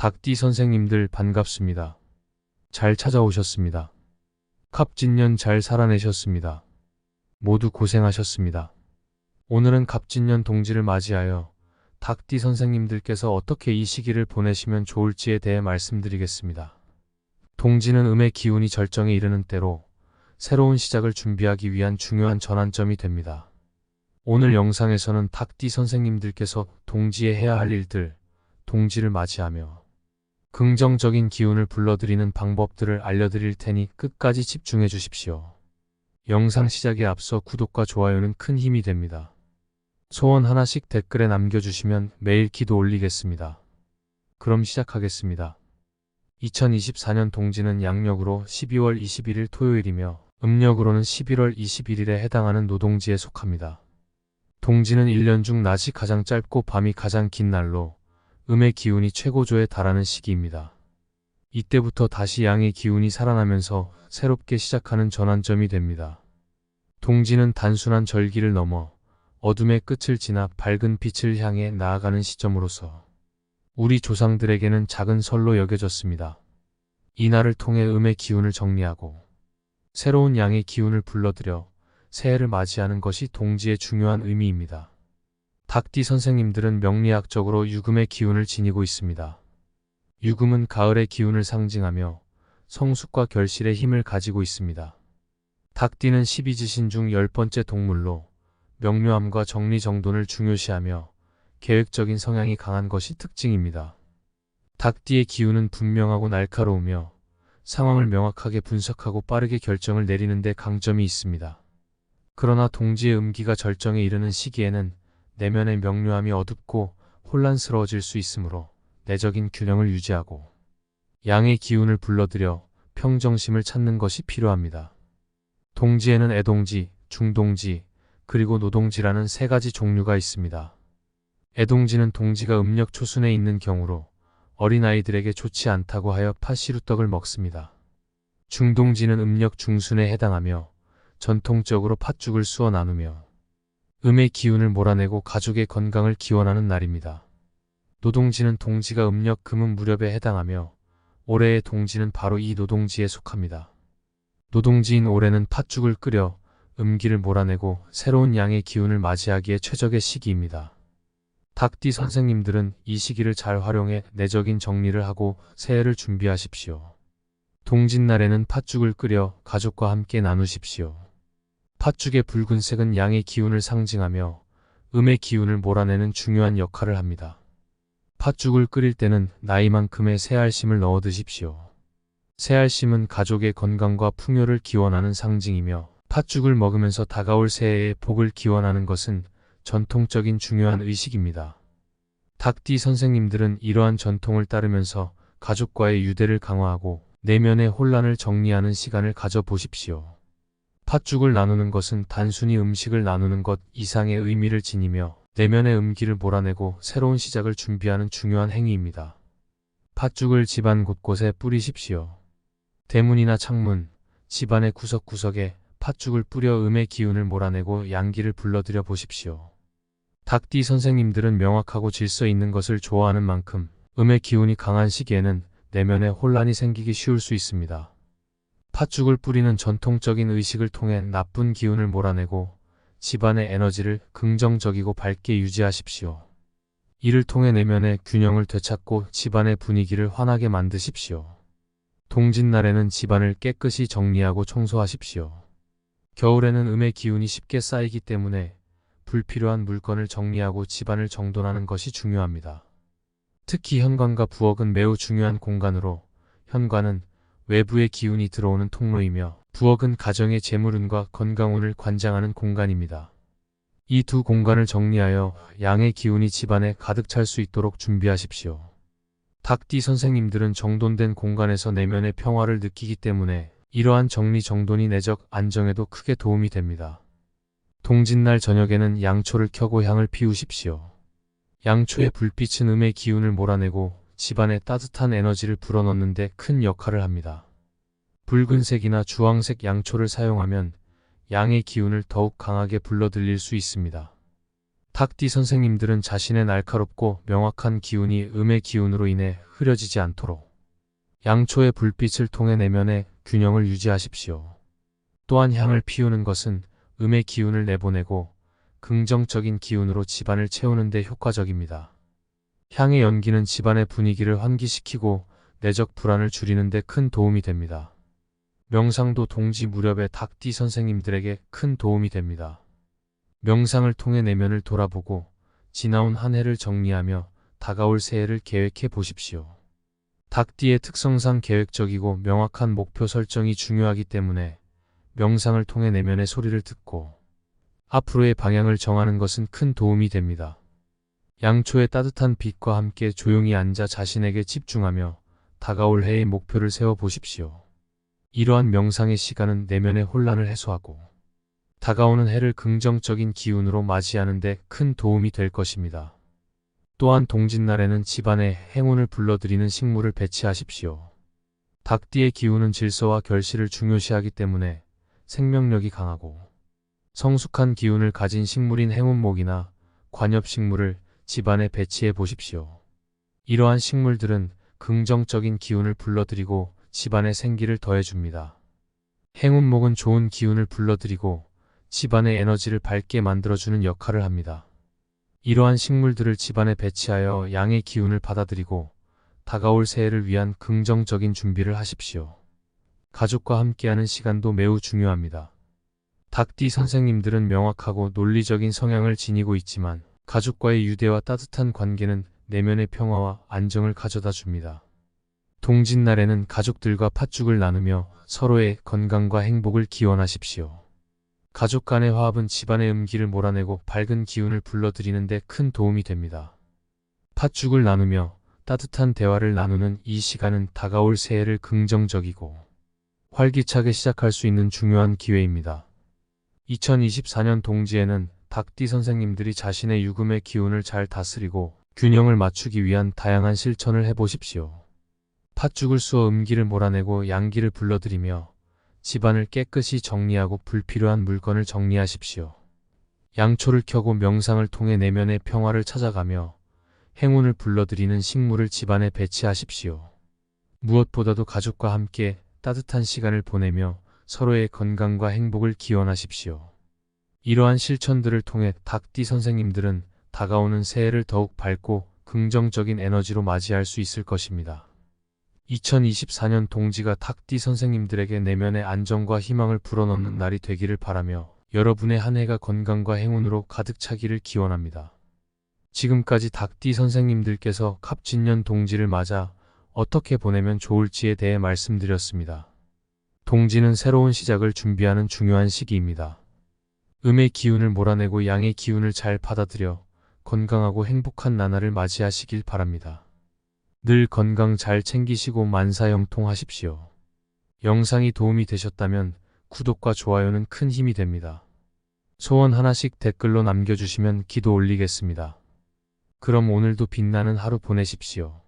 닭띠 선생님들 반갑습니다. 잘 찾아오셨습니다. 갑진년 잘 살아내셨습니다. 모두 고생하셨습니다. 오늘은 갑진년 동지를 맞이하여 닭띠 선생님들께서 어떻게 이 시기를 보내시면 좋을지에 대해 말씀드리겠습니다. 동지는 음의 기운이 절정에 이르는 때로 새로운 시작을 준비하기 위한 중요한 전환점이 됩니다. 오늘 영상에서는 닭띠 선생님들께서 동지에 해야 할 일들, 동지를 맞이하며 긍정적인 기운을 불러들이는 방법들을 알려드릴 테니 끝까지 집중해 주십시오. 영상 시작에 앞서 구독과 좋아요는 큰 힘이 됩니다. 소원 하나씩 댓글에 남겨주시면 매일 기도 올리겠습니다. 그럼 시작하겠습니다. 2024년 동지는 양력으로 12월 21일 토요일이며 음력으로는 11월 21일에 해당하는 노동지에 속합니다. 동지는 1년 중 낮이 가장 짧고 밤이 가장 긴 날로 음의 기운이 최고조에 달하는 시기입니다. 이때부터 다시 양의 기운이 살아나면서 새롭게 시작하는 전환점이 됩니다. 동지는 단순한 절기를 넘어 어둠의 끝을 지나 밝은 빛을 향해 나아가는 시점으로서 우리 조상들에게는 작은 설로 여겨졌습니다. 이날을 통해 음의 기운을 정리하고 새로운 양의 기운을 불러들여 새해를 맞이하는 것이 동지의 중요한 의미입니다. 닭띠 선생님들은 명리학적으로 유금의 기운을 지니고 있습니다. 유금은 가을의 기운을 상징하며 성숙과 결실의 힘을 가지고 있습니다. 닭띠는 12지신 중열 번째 동물로 명료함과 정리정돈을 중요시하며 계획적인 성향이 강한 것이 특징입니다. 닭띠의 기운은 분명하고 날카로우며 상황을 명확하게 분석하고 빠르게 결정을 내리는 데 강점이 있습니다. 그러나 동지의 음기가 절정에 이르는 시기에는 내면의 명료함이 어둡고 혼란스러워질 수 있으므로 내적인 균형을 유지하고 양의 기운을 불러들여 평정심을 찾는 것이 필요합니다. 동지에는 애동지, 중동지, 그리고 노동지라는 세 가지 종류가 있습니다. 애동지는 동지가 음력 초순에 있는 경우로 어린아이들에게 좋지 않다고 하여 파시루떡을 먹습니다. 중동지는 음력 중순에 해당하며 전통적으로 팥죽을 쑤어 나누며 음의 기운을 몰아내고 가족의 건강을 기원하는 날입니다. 노동지는 동지가 음력 금은 무렵에 해당하며 올해의 동지는 바로 이 노동지에 속합니다. 노동지인 올해는 팥죽을 끓여 음기를 몰아내고 새로운 양의 기운을 맞이하기에 최적의 시기입니다. 닭띠 선생님들은 이 시기를 잘 활용해 내적인 정리를 하고 새해를 준비하십시오. 동짓날에는 팥죽을 끓여 가족과 함께 나누십시오. 팥죽의 붉은색은 양의 기운을 상징하며 음의 기운을 몰아내는 중요한 역할을 합니다. 팥죽을 끓일 때는 나이만큼의 새알심을 넣어 드십시오. 새알심은 가족의 건강과 풍요를 기원하는 상징이며 팥죽을 먹으면서 다가올 새해의 복을 기원하는 것은 전통적인 중요한 의식입니다. 닭띠 선생님들은 이러한 전통을 따르면서 가족과의 유대를 강화하고 내면의 혼란을 정리하는 시간을 가져보십시오. 팥죽을 나누는 것은 단순히 음식을 나누는 것 이상의 의미를 지니며 내면의 음기를 몰아내고 새로운 시작을 준비하는 중요한 행위입니다. 팥죽을 집안 곳곳에 뿌리십시오. 대문이나 창문, 집안의 구석구석에 팥죽을 뿌려 음의 기운을 몰아내고 양기를 불러들여 보십시오. 닭띠 선생님들은 명확하고 질서 있는 것을 좋아하는 만큼 음의 기운이 강한 시기에는 내면에 혼란이 생기기 쉬울 수 있습니다. 팥죽을 뿌리는 전통적인 의식을 통해 나쁜 기운을 몰아내고 집안의 에너지를 긍정적이고 밝게 유지하십시오. 이를 통해 내면의 균형을 되찾고 집안의 분위기를 환하게 만드십시오. 동짓날에는 집안을 깨끗이 정리하고 청소하십시오. 겨울에는 음의 기운이 쉽게 쌓이기 때문에 불필요한 물건을 정리하고 집안을 정돈하는 것이 중요합니다. 특히 현관과 부엌은 매우 중요한 공간으로 현관은 외부의 기운이 들어오는 통로이며 부엌은 가정의 재물운과 건강운을 관장하는 공간입니다. 이 두 공간을 정리하여 양의 기운이 집안에 가득 찰 수 있도록 준비하십시오. 닭띠 선생님들은 정돈된 공간에서 내면의 평화를 느끼기 때문에 이러한 정리정돈이 내적 안정에도 크게 도움이 됩니다. 동짓날 저녁에는 양초를 켜고 향을 피우십시오. 양초의 불빛은 음의 기운을 몰아내고 집안에 따뜻한 에너지를 불어넣는 데 큰 역할을 합니다. 붉은색이나 주황색 양초를 사용하면 양의 기운을 더욱 강하게 불러들일 수 있습니다. 닭띠 선생님들은 자신의 날카롭고 명확한 기운이 음의 기운으로 인해 흐려지지 않도록 양초의 불빛을 통해 내면의 균형을 유지하십시오. 또한 향을 피우는 것은 음의 기운을 내보내고 긍정적인 기운으로 집안을 채우는 데 효과적입니다. 향의 연기는 집안의 분위기를 환기시키고 내적 불안을 줄이는 데 큰 도움이 됩니다. 명상도 동지 무렵의 닭띠 선생님들에게 큰 도움이 됩니다. 명상을 통해 내면을 돌아보고 지나온 한 해를 정리하며 다가올 새해를 계획해 보십시오. 닭띠의 특성상 계획적이고 명확한 목표 설정이 중요하기 때문에 명상을 통해 내면의 소리를 듣고 앞으로의 방향을 정하는 것은 큰 도움이 됩니다. 양초의 따뜻한 빛과 함께 조용히 앉아 자신에게 집중하며 다가올 해의 목표를 세워 보십시오. 이러한 명상의 시간은 내면의 혼란을 해소하고 다가오는 해를 긍정적인 기운으로 맞이하는 데 큰 도움이 될 것입니다. 또한 동짓날에는 집안에 행운을 불러들이는 식물을 배치하십시오. 닭띠의 기운은 질서와 결실을 중요시하기 때문에 생명력이 강하고 성숙한 기운을 가진 식물인 행운목이나 관엽식물을 집안에 배치해 보십시오. 이러한 식물들은 긍정적인 기운을 불러들이고 집안의 생기를 더해줍니다. 행운목은 좋은 기운을 불러들이고 집안의 에너지를 밝게 만들어주는 역할을 합니다. 이러한 식물들을 집안에 배치하여 양의 기운을 받아들이고 다가올 새해를 위한 긍정적인 준비를 하십시오. 가족과 함께하는 시간도 매우 중요합니다. 닭띠 선생님들은 명확하고 논리적인 성향을 지니고 있지만 가족과의 유대와 따뜻한 관계는 내면의 평화와 안정을 가져다 줍니다. 동짓날에는 가족들과 팥죽을 나누며 서로의 건강과 행복을 기원하십시오. 가족 간의 화합은 집안의 음기를 몰아내고 밝은 기운을 불러들이는 데 큰 도움이 됩니다. 팥죽을 나누며 따뜻한 대화를 나누는 이 시간은 다가올 새해를 긍정적이고 활기차게 시작할 수 있는 중요한 기회입니다. 2024년 동지에는 닭띠 선생님들이 자신의 유금의 기운을 잘 다스리고 균형을 맞추기 위한 다양한 실천을 해보십시오. 팥죽을 쑤어 음기를 몰아내고 양기를 불러들이며 집안을 깨끗이 정리하고 불필요한 물건을 정리하십시오. 양초를 켜고 명상을 통해 내면의 평화를 찾아가며 행운을 불러들이는 식물을 집안에 배치하십시오. 무엇보다도 가족과 함께 따뜻한 시간을 보내며 서로의 건강과 행복을 기원하십시오. 이러한 실천들을 통해 닭띠 선생님들은 다가오는 새해를 더욱 밝고 긍정적인 에너지로 맞이할 수 있을 것입니다. 2024년 동지가 닭띠 선생님들에게 내면의 안정과 희망을 불어넣는 날이 되기를 바라며 여러분의 한 해가 건강과 행운으로 가득 차기를 기원합니다. 지금까지 닭띠 선생님들께서 갑진년 동지를 맞아 어떻게 보내면 좋을지에 대해 말씀드렸습니다. 동지는 새로운 시작을 준비하는 중요한 시기입니다. 음의 기운을 몰아내고 양의 기운을 잘 받아들여 건강하고 행복한 나날을 맞이하시길 바랍니다. 늘 건강 잘 챙기시고 만사형통하십시오. 영상이 도움이 되셨다면 구독과 좋아요는 큰 힘이 됩니다. 소원 하나씩 댓글로 남겨주시면 기도 올리겠습니다. 그럼 오늘도 빛나는 하루 보내십시오.